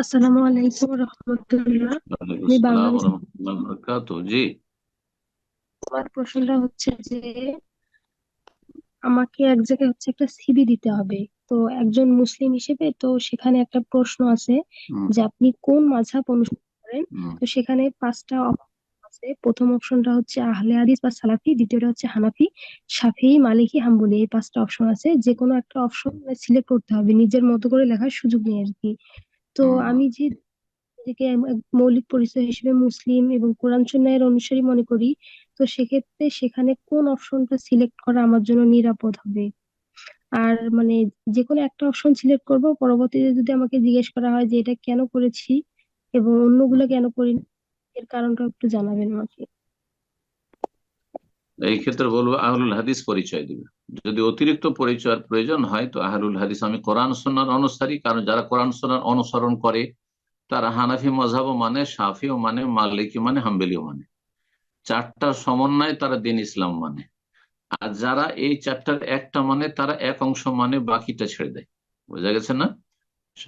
আসসালামু আলাইকুম রহমতুল্লাহ। আমি বাংলাদেশ জি। আমার প্রশ্নটা হচ্ছে যে আমাকে এক জায়গায় হচ্ছে একটা সিভি দিতে হবে। তো একজন মুসলিম হিসেবে তো সেখানে একটা প্রশ্ন আছে যে আপনি কোন মাযহাব অনুসরণ করেন? তো সেখানে পাঁচটা অপশন আছে। প্রথম অপশনটা হচ্ছে আহলে হাদিস বা সালাফি। দ্বিতীয়টা হচ্ছে হানাফি শাফিঈ মালিকি হাম্বলি এই পাঁচটা অপশন আছে। যে কোনো একটা অপশন সিলেক্ট করতে হবে। নিজের মতো করে লেখার সুযোগ নেই আর কি। তো হুম। আমি যে নিজেকে এক মৌলিক পরিচয় হিসেবে মুসলিম এবং কোরআন সুন্নাহের অনুসারী মনে করি তো সেক্ষেত্রে সেখানে কোন অপশনটা সিলেক্ট করা আমার জন্য নিরাপদ হবে? আর মানে যে কোনো একটা অপশন সিলেক্ট করব পরবর্তীতে যদি আমাকে জিজ্ঞেস করা হয় যে এটা কেন করেছি এবং অন্যগুলো কেন করিনি এর কারণটা একটু জানাবেন আমাকে। এই ক্ষেত্রে বলব আহলুল হাদিস পরিচয় দিবে। যদি অতিরিক্ত পরিচয়ের প্রয়োজন হয়, তো আহলুল হাদিস, আমি কোরআন সোনার অনুসারী। কারণ যারা কোরআন সোনার অনুসরণ করে, তারা হানাফি মজাবও মানে সাফিও মানে মালিকি মানে হাম্বেলিও মানে। চারটার সমন্বয়ে তারা দিন ইসলাম মানে। আর যারা এই চারটার একটা মানে তারা এক অংশ মানে বাকিটা ছেড়ে দেয়। বোঝা গেছে না?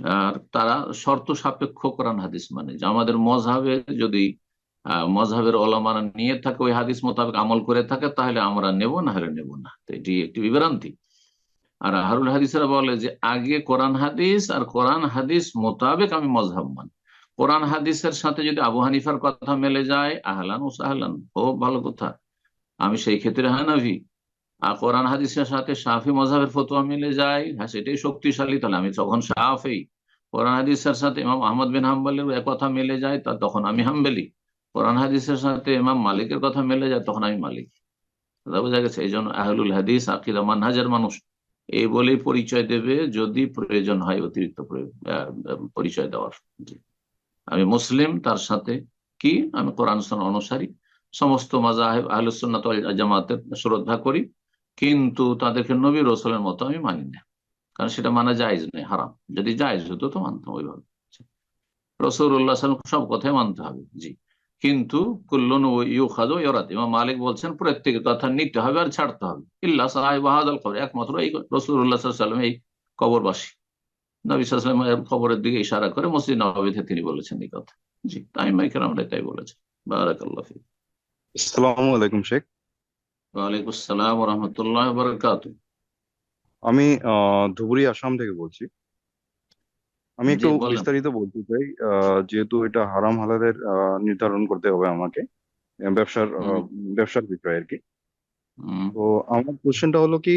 আর তারা শর্ত সাপেক্ষ কোরআন, হাদিস মানে। যে আমাদের মজহাবে যদি মজহাবের ওলামারা নিয়ে থাকে, ওই হাদিস মোতাবেক আমল করে থাকে, তাহলে আমরা নেব না হলে নেব না। তো এটি একটি বিভ্রান্তি। আর হারুল হাদিসরা বলে যে, আগে কোরআন হাদিস আর কোরআন হাদিস মোতাবেক আমি মজহাব মান। কোরআন হাদিসের সাথে যদি আবু হানিফার কথা মেলে যায়, আহলান ও সাহলান, ও ভালো কথা। আমি সেই ক্ষেত্রে হানাভি আর কোরআন হাদিসের সাথে সাফি মজাবের ফতোয়া মিলে যায় হ্যাঁ সেটাই শক্তিশালী, তাহলে আমি তখন সাফি। কোরআন হাদিসের সাথে ইমাম আহমদ বিন হাম্বালের কথা মিলে যায়, তা তখন আমি হাম্বেলি। কোরআন হাদিসের সাথে ইমাম মালিকের কথা মেলে যায়, তখন আমি মালিক। বোঝা গেছে, এই জন্য আহলুল হাদিস, আকিদা, মানহাজের মানুষ, এই বলেই পরিচয় দেবে যদি প্রয়োজন হয় অতিরিক্ত পরিচয় দেওয়ার। আমি মুসলিম, তার সাথে কি? আমি কোরআন অনুসারী। সমস্ত মাজাহেব আহলুসন্নাত জামাতের শ্রদ্ধা করি, কিন্তু তাদেরকে নবী রসুলের মতো আমি মানি না। কারণ সেটা মানা জায়জ নেই হারাম। যদি জায়জ হতো তো মানতাম ওইভাবে। রসুল্লাহ সব কথাই মানতে হবে। জি। কিন্তু কুল্লন ইউ খাদো ইরাত ইমাম মালিক বলছেন প্রত্যেকের কথা নিতে হবে আর ছাড়তে হবে। ইল্লা সাহেব বাহাদুল কবর। একমাত্র এই রসুল্লাহ সাল্লাম এই কবরবাসী। নবী সাল্লামের খবরের দিকে ইশারা করে মসজিদ নবাবিতে তিনি বলেছেন এই কথা। জি তাই মাইকের আমরা তাই বলেছি বারাকাল্লাহ আসসালামু আলাইকুম শেখ। ওয়ালাইকুম আসসালাম রহমতুল্লাহ বারাকাতু আমি ধুবুরি আসাম থেকে বলছি। আমি একটু বিস্তারিত বলতে চাই যেহেতু এটা হারাম হালালের নির্ধারণ করতে হবে আমাকে ব্যবসার ব্যবসার বিষয় আর কি তো আমার কোশ্চেনটা হলো কি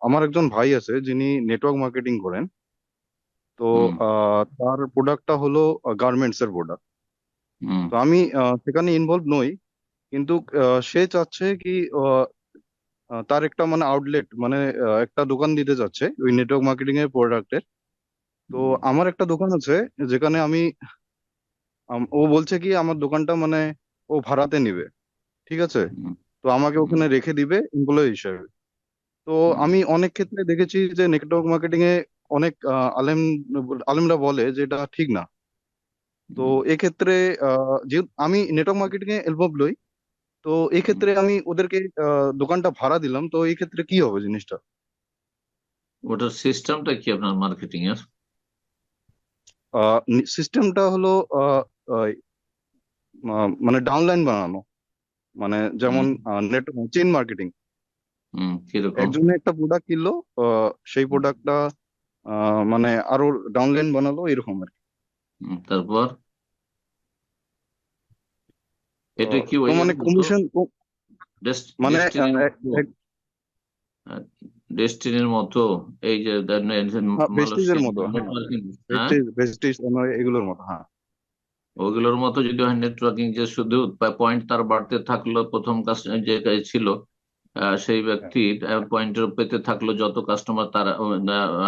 আমার একজন ভাই আছে যিনি নেটওয়ার্ক মার্কেটিং করেন। তো তার প্রোডাক্টটা হলো গার্মেন্টস এর প্রোডাক্ট তো আমি সেখানে ইনভলভ নই কিন্তু সে চাচ্ছে কি তার একটা মানে আউটলেট মানে একটা দোকান দিতে চাচ্ছে ওই নেটওয়ার্ক মার্কেটিং এর প্রোডাক্টের তো আমার একটা দোকান আছে যেখানে আমি ও বলছে কি আমার দোকানটা মানে ও ভাড়াতে নিবে ঠিক আছে? তো আমাকে ওখানে রেখে দিবে এমপ্লয়ি হিসেবে। তো আমি অনেক ক্ষেত্রে দেখেছি যে নেটওয়ার্ক মার্কেটিং এ অনেক আলেম আলেমরা বলে যে এটা ঠিক না। তো এক্ষেত্রে যেহেতু আমি নেটওয়ার্ক মার্কেটিং এ ইনভলভ লই তো এই ক্ষেত্রে আমি ওদেরকে দোকানটা ভাড়া দিলাম। তো এই ক্ষেত্রে কি হবে জিনিসটা? ওটার সিস্টেমটা কি আপনার মার্কেটিং এর? সিস্টেমটা হলো মানে ডাউনলাইন বানানো। মানে যেমন নেট চেইন মার্কেটিং একজন একটা প্রোডাক্ট কিনলো সেই প্রোডাক্টটা মানে আরও ডাউনলাইন বানালো এরকম আর কি। তারপর? এটা কি মানে কমিশন মানে ডেস্টিনির মতো এই যে ভেস্টিজের মতো ভেস্টিজ এগুলোর মতো হ্যাঁ। ওগুলোর মতো যদি হয় নেটওয়ার্কিং যে শুধু পয়েন্ট তার বাড়তে থাকল প্রথম যে ছিল সেই ব্যক্তি পয়েন্টের পেতে থাকল যত কাস্টমার তার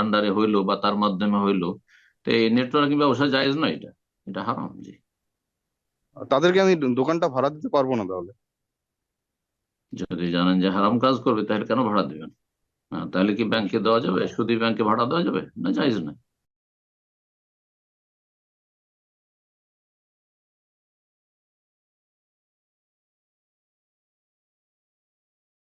আন্ডারে হইল বা তার মাধ্যমে হইল তো এই নেটওয়ার্কিং ব্যবসা জায়েজ নয় এটা? এটা হারাম জি। তাদেরকে আমি দোকানটা ভাড়া দিতে পারব না তাহলে। যদি জানেন যে হারাম কাজ করবে তাহলে কেন ভাড়া দিবেন? তাহলে কি ব্যাংকে দেওয়া যাবে? শুধু ব্যাংকে ভাড়া দেওয়া যাবে? না জায়েজ না।